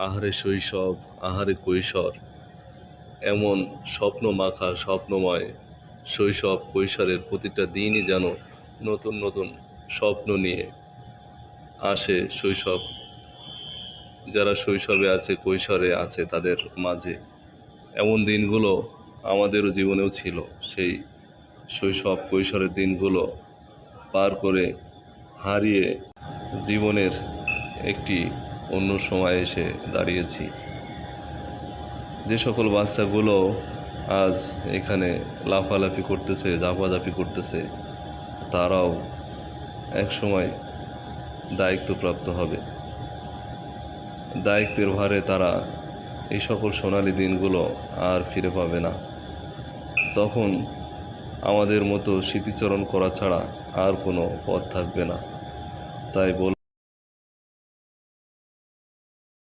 আহারে শৈশব, আহারে কৈশোর। এমন স্বপ্ন মাখা স্বপ্নময় শৈশব কৈশোরের প্রতিটা দিনই যেন নতুন নতুন স্বপ্ন নিয়ে আসে শৈশব। যারা শৈশবে আছে, কৈশোরে আছে তাদের মাঝে এমন দিনগুলো আমাদেরও জীবনেও ছিল। সেই শৈশব, কৈশোরের দিনগুলো পার করে হারিয়ে জীবনের একটি অন্য সময় এসে দাঁড়িয়েছি। যে সকল বাচ্চাগুলো আজ এখানে লাফালাফি করতেছে, ঝাপাঝাপি করতেছে, তারাও এক সময় দায়িত্বপ্রাপ্ত হবে। দায়িত্বের ভারে তারা এই সকল সোনালী দিনগুলো আর ফিরে পাবে না। তখন আমাদের মতো স্মৃতিচরণ করা ছাড়া আর কোনো পথ থাকবে না। তাই বল